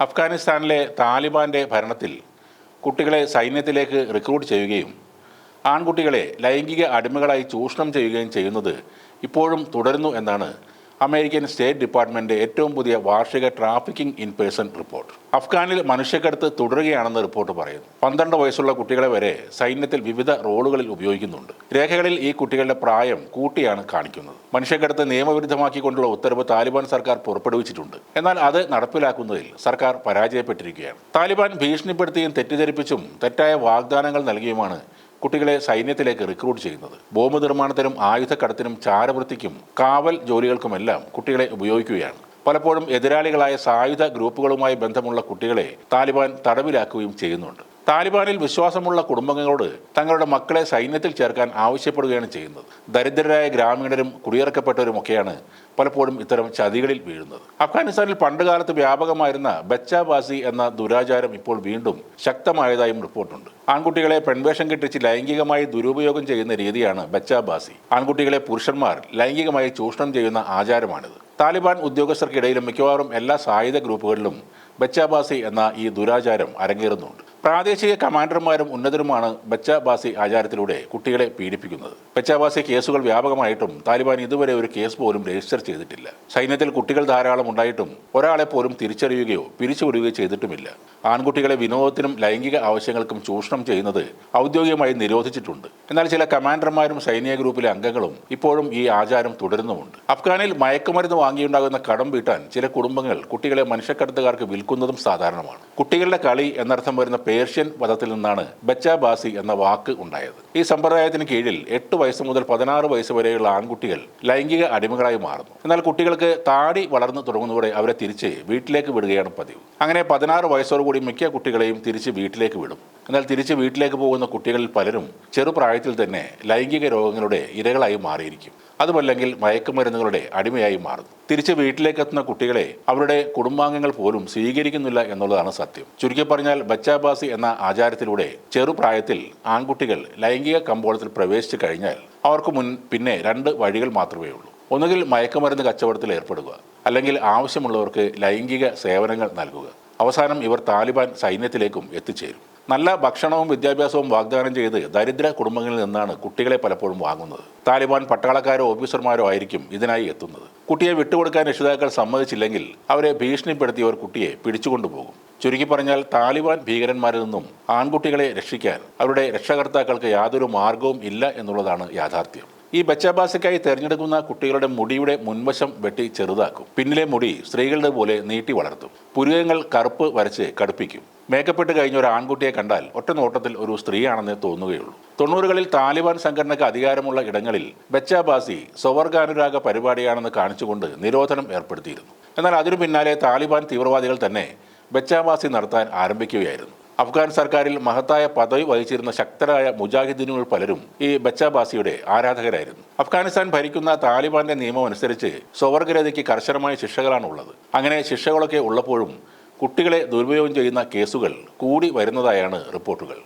അഫ്ഗാനിസ്ഥാനിലെ താലിബാന്റെ ഭരണത്തിൽ കുട്ടികളെ സൈന്യത്തിലേക്ക് റിക്രൂട്ട് ചെയ്യുകയും ആൺകുട്ടികളെ ലൈംഗിക അടിമകളായി ചൂഷണം ചെയ്യുകയും ചെയ്യുന്നത് ഇപ്പോഴും തുടരുന്നു എന്നാണ് അമേരിക്കൻ സ്റ്റേറ്റ് ഡിപ്പാർട്ട്മെന്റ് ഏറ്റവും പുതിയ വാർഷിക ട്രാഫിക്കിംഗ് ഇൻ പേഴ്സൺ റിപ്പോർട്ട്. അഫ്ഗാനിൽ മനുഷ്യക്കടത്ത് തുടരുകയാണെന്ന് റിപ്പോർട്ട് പറയുന്നു. പന്ത്രണ്ട് വയസ്സുള്ള കുട്ടികളെ വരെ സൈന്യത്തിൽ വിവിധ റോളുകളിൽ ഉപയോഗിക്കുന്നുണ്ട്. രേഖകളിൽ ഈ കുട്ടികളുടെ പ്രായം കൂട്ടിയാണ് കാണിക്കുന്നത്. മനുഷ്യക്കടത്ത് നിയമവിരുദ്ധമാക്കിക്കൊണ്ടുള്ള ഉത്തരവ് താലിബാൻ സർക്കാർ പുറപ്പെടുവിച്ചിട്ടുണ്ട്. എന്നാൽ അത് നടപ്പിലാക്കുന്നതിൽ സർക്കാർ പരാജയപ്പെട്ടിരിക്കുകയാണ്. താലിബാൻ ഭീഷണിപ്പെടുത്തിയും തെറ്റിദ്ധരിപ്പിച്ചും തെറ്റായ വാഗ്ദാനങ്ങൾ നൽകിയുമാണ് കുട്ടികളെ സൈന്യത്തിലേക്ക് റിക്രൂട്ട് ചെയ്യുന്നത്. ബോംബ് നിർമ്മാണത്തിനും ആയുധക്കടത്തിനും ചാരവൃത്തിക്കും കാവൽ ജോലികൾക്കുമെല്ലാം കുട്ടികളെ ഉപയോഗിക്കുകയാണ്. പലപ്പോഴും എതിരാളികളായ സായുധ ഗ്രൂപ്പുകളുമായി ബന്ധമുള്ള കുട്ടികളെ താലിബാൻ തടവിലാക്കുകയും ചെയ്യുന്നുണ്ട്. താലിബാനിൽ വിശ്വാസമുള്ള കുടുംബങ്ങളോട് തങ്ങളുടെ മക്കളെ സൈന്യത്തിൽ ചേർക്കാൻ ആവശ്യപ്പെടുകയാണ് ചെയ്യുന്നത്. ദരിദ്രരായ ഗ്രാമീണരും കുടിയിറക്കപ്പെട്ടവരുമൊക്കെയാണ് പലപ്പോഴും ഇത്തരം ചതികളിൽ വീഴുന്നത്. അഫ്ഗാനിസ്ഥാനിൽ പണ്ടുകാലത്ത് വ്യാപകമായിരുന്ന ബച്ചാബാസി എന്ന ദുരാചാരം ഇപ്പോൾ വീണ്ടും ശക്തമായതായും റിപ്പോർട്ടുണ്ട്. ആൺകുട്ടികളെ പെൺവേഷം കെട്ടിച്ച് ലൈംഗികമായി ദുരുപയോഗം ചെയ്യുന്ന രീതിയാണ് ബച്ചാബാസി. ആൺകുട്ടികളെ പുരുഷന്മാർ ലൈംഗികമായി ചൂഷണം ചെയ്യുന്ന ആചാരമാണിത്. താലിബാൻ ഉദ്യോഗസ്ഥർക്കിടയിലും മിക്കവാറും എല്ലാ സായുധ ഗ്രൂപ്പുകളിലും ബച്ചാബാസി എന്ന ഈ ദുരാചാരം അരങ്ങേറുന്നുണ്ട്. പ്രാദേശിക കമാൻഡർമാരും ഉന്നതരുമാണ് ബച്ചാബാസി ആചാരത്തിലൂടെ കുട്ടികളെ പീഡിപ്പിക്കുന്നത്. ബച്ചാബാസി കേസുകൾ വ്യാപകമായിട്ടും താലിബാൻ ഇതുവരെ ഒരു കേസ് പോലും രജിസ്റ്റർ ചെയ്തിട്ടില്ല. സൈന്യത്തിൽ കുട്ടികൾ ധാരാളം ഉണ്ടായിട്ടും ഒരാളെ പോലും തിരിച്ചറിയുകയോ പിരിച്ചുവിടുകയോ ചെയ്തിട്ടുമില്ല. ആൺകുട്ടികളെ വിനോദത്തിനും ലൈംഗിക ആവശ്യങ്ങൾക്കും ചൂഷണം ചെയ്യുന്നത് ഔദ്യോഗികമായി നിരോധിച്ചിട്ടുണ്ട്. എന്നാൽ ചില കമാൻഡർമാരും സൈനിക ഗ്രൂപ്പിലെ അംഗങ്ങളും ഇപ്പോഴും ഈ ആചാരം തുടരുന്നുമുണ്ട്. അഫ്ഗാനിൽ മയക്കുമരുന്ന് വാങ്ങിയുണ്ടാകുന്ന കടം വീട്ടാൻ ചില കുടുംബങ്ങൾ കുട്ടികളെ മനുഷ്യക്കടത്തുകാർക്ക് വിൽക്കുന്നതും സാധാരണമാണ്. കുട്ടികളുടെ കളി എന്നർത്ഥം വരുന്ന പേർഷ്യൻ പദത്തിൽ നിന്നാണ് ബച്ചാബാസി എന്ന വാക്ക് ഉണ്ടായത്. ഈ സമ്പ്രദായത്തിന് കീഴിൽ എട്ട് വയസ്സ് മുതൽ പതിനാറ് വയസ്സ് വരെയുള്ള ആൺകുട്ടികൾ ലൈംഗിക അടിമകളായി മാറുന്നു. എന്നാൽ കുട്ടികൾക്ക് താടി വളർന്നു തുടങ്ങുന്നതോടെ അവരെ തിരിച്ച് വീട്ടിലേക്ക് വിടുകയാണ് പതിവ്. അങ്ങനെ പതിനാറ് വയസ്സോടുകൂടി മിക്ക കുട്ടികളെയും തിരിച്ച് വീട്ടിലേക്ക് വിടും. എന്നാൽ തിരിച്ച് വീട്ടിലേക്ക് പോകുന്ന കുട്ടികളിൽ പലരും ചെറുപ്രായത്തിൽ തന്നെ ലൈംഗിക രോഗങ്ങളുടെ ഇരകളായി മാറിയിരിക്കും. അതുമല്ലെങ്കിൽ മയക്കുമരുന്നുകളുടെ അടിമയായി മാറുന്നു. തിരിച്ച് വീട്ടിലേക്കെത്തുന്ന കുട്ടികളെ അവരുടെ കുടുംബാംഗങ്ങൾ പോലും സ്വീകരിക്കുന്നില്ല എന്നുള്ളതാണ് സത്യം. ചുരുക്കി പറഞ്ഞാൽ ബച്ചാബാസി എന്ന ആചാരത്തിലൂടെ ചെറുപ്രായത്തിൽ ആൺകുട്ടികൾ ലൈംഗിക കമ്പോളത്തിൽ പ്രവേശിച്ചു കഴിഞ്ഞാൽ അവർക്ക് മുൻ പിന്നെ രണ്ട് വഴികൾ മാത്രമേ ഉള്ളൂ. ഒന്നുകിൽ മയക്കുമരുന്ന് കച്ചവടത്തിൽ ഏർപ്പെടുക അല്ലെങ്കിൽ ആവശ്യമുള്ളവർക്ക് ലൈംഗിക സേവനങ്ങൾ നൽകുക. അവസാനം ഇവർ താലിബാൻ സൈന്യത്തിലേക്കും എത്തിച്ചേരും. നല്ല ഭക്ഷണവും വിദ്യാഭ്യാസവും വാഗ്ദാനം ചെയ്ത് ദരിദ്ര കുടുംബങ്ങളിൽ നിന്നാണ് കുട്ടികളെ പലപ്പോഴും വാങ്ങുന്നത്. താലിബാൻ പട്ടാളക്കാരോ ഓഫീസർമാരോ ആയിരിക്കും ഇതിനായി എത്തുന്നത്. കുട്ടിയെ വിട്ടുകൊടുക്കാൻ രക്ഷിതാക്കൾ സമ്മതിച്ചില്ലെങ്കിൽ അവരെ ഭീഷണിപ്പെടുത്തിയവർ കുട്ടിയെ പിടിച്ചുകൊണ്ടുപോകും. ചുരുക്കി പറഞ്ഞാൽ താലിബാൻ ഭീകരന്മാരിൽ നിന്നും ആൺകുട്ടികളെ രക്ഷിക്കാൻ അവരുടെ രക്ഷകർത്താക്കൾക്ക് യാതൊരു മാർഗവും ഇല്ല എന്നുള്ളതാണ് യാഥാർത്ഥ്യം. ഈ ബച്ചാബാസയ്ക്കായി തിരഞ്ഞെടുക്കുന്ന കുട്ടികളുടെ മുടിയുടെ മുൻവശം വെട്ടി ചെറുതാക്കും. പിന്നിലെ മുടി സ്ത്രീകളുടെ പോലെ നീട്ടി വളർത്തും. പുരുകങ്ങൾ കറുപ്പ് വരച്ച് കടുപ്പിക്കും. മേക്കപ്പെട്ട് കഴിഞ്ഞ ഒരു ആൺകുട്ടിയെ കണ്ടാൽ ഒറ്റ നോട്ടത്തിൽ ഒരു സ്ത്രീയാണെന്ന് തോന്നുകയുള്ളൂ. തൊണ്ണൂറുകളിൽ താലിബാൻ സംഘടനയ്ക്ക് അധികാരമുള്ള ഇടങ്ങളിൽ ബച്ചാബാസി സ്വവർഗാനുരാഗ പരിപാടിയാണെന്ന് കാണിച്ചുകൊണ്ട് നിരോധനം ഏർപ്പെടുത്തിയിരുന്നു. എന്നാൽ അതിനു പിന്നാലെ താലിബാൻ തീവ്രവാദികൾ തന്നെ ബച്ചാബാസി നടത്താൻ ആരംഭിക്കുകയായിരുന്നു. അഫ്ഗാൻ സർക്കാരിൽ മഹത്തായ പദവി വഹിച്ചിരുന്ന ശക്തരായ മുജാഹിദ്ദീനുകൾ പലരും ഈ ബച്ചാബാസിയുടെ ആരാധകരായിരുന്നു. അഫ്ഗാനിസ്ഥാൻ ഭരിക്കുന്ന താലിബാന്റെ നിയമം അനുസരിച്ച് സ്വവർഗരതയ്ക്ക് കർശനമായ ശിക്ഷകളാണ് ഉള്ളത് അങ്ങനെ ശിക്ഷകളൊക്കെ ഉള്ളപ്പോഴും കുട്ടികളെ ദുരുപയോഗം ചെയ്യുന്ന കേസുകൾ കൂടി വരുന്നതായാണ് റിപ്പോർട്ടുകൾ.